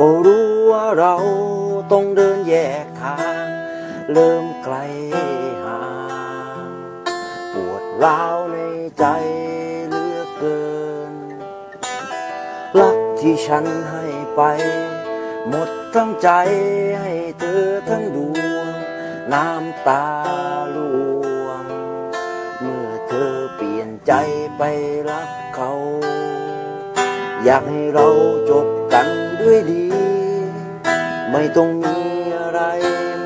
ก็รู้ว่าเราต้องเดินแยกทาง เริ่มไกลห่างปวดร้าวในใจเหลือเกินรักที่ฉันให้ไป หมดทั้งใจให้เธอทั้งดวง น้ำตาล่วง เมื่อเธอเปลี่ยนใจไปรักเขา อยากให้เราจบ กันด้วยดี ไม่ต้องมีอะไร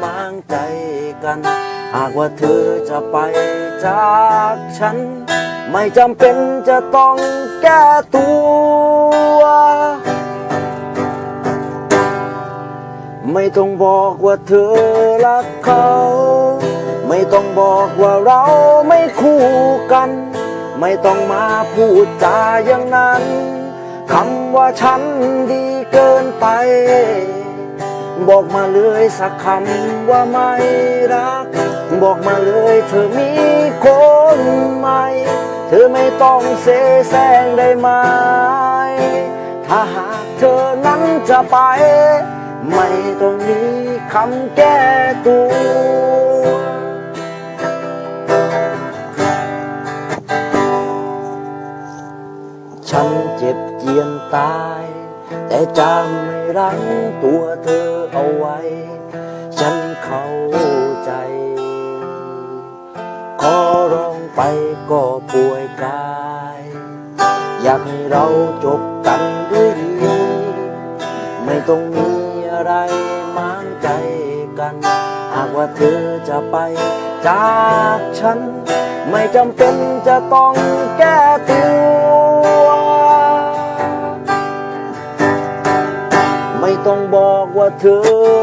มางใจกัน หากว่าเธอจะไปจากฉัน ไม่จำเป็นจะต้องแก้ตัว ไม่ต้องบอกว่าเธอรักเขา ไม่ต้องบอกว่าเราไม่คู่กัน ไม่ต้องมาพูดจาอย่างนั้น คำว่าฉันดีเกินไป บอกมาเลยสักคำว่าไม่รัก บอกมาเลยเธอมีคนใหม่ เธอไม่ต้องเสแสร้งได้ไหม ถ้าหากเธอนั้นจะไป ไม่ต้องมีคำแก้ตัว ฉันเจ็บเจียนตาย แต่จำไม่รั้งตัวเธอเอาไว้ ฉันเข้าใจ ขอร้องไปก็ป่วยกาย อยากให้เราจบกันด้วยดี ไม่ต้องมีอะไรมางใจกัน หากว่าเธอจะไปจากฉัน ไม่จำเป็นจะต้องแก้ตัว ไม่ต้องบอกว่าเธอ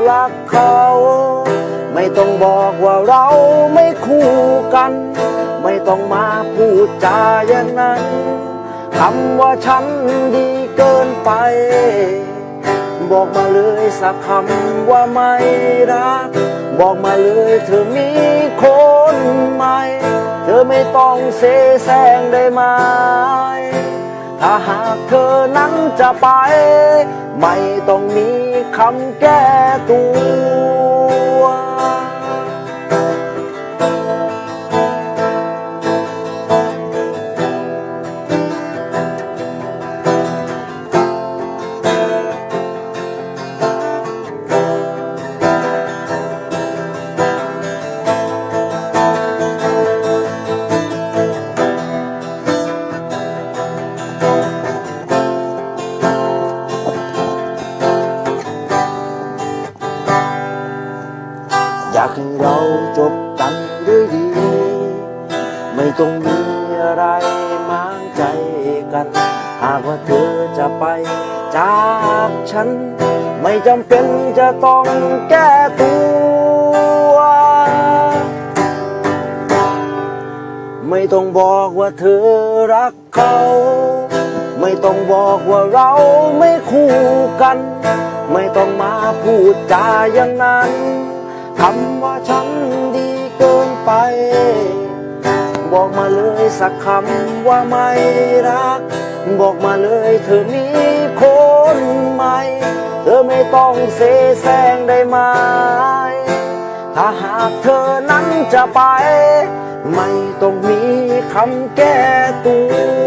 รักเขา ไม่ต้องบอกว่าเราไม่คู่กัน ไม่ต้องมาพูดจาอย่างนั้นคำว่าฉันดีเกินไป บอกมาเลยสักคำว่าไม่รัก บอกมาเลยเธอมีคนใหม่ เธอไม่ต้องเสแสร้งได้ไหม ถ้าหากเธอนั้นจะไป ไม่ต้องมีคำแก้ตัว ให้เราจบกันด้วยดี ไม่ต้องมีอะไรมางใจกัน หากว่าเธอจะไปจากฉัน ไม่จำเป็นจะต้องแก้ตัว ไม่ต้องบอกว่าเธอรักเขา ไม่ต้องบอกว่าเราไม่คู่กัน ไม่ต้องมาพูดจาอย่างนั้น คำว่าฉันดีเกินไป บอกมาเลยสักคำว่าไม่รัก บอกมาเลยเธอมีคนใหม่ เธอไม่ต้องเสแสร้งได้ไหม ถ้าหากเธอนั้นจะไป ไม่ต้องมีคำแก้ตัว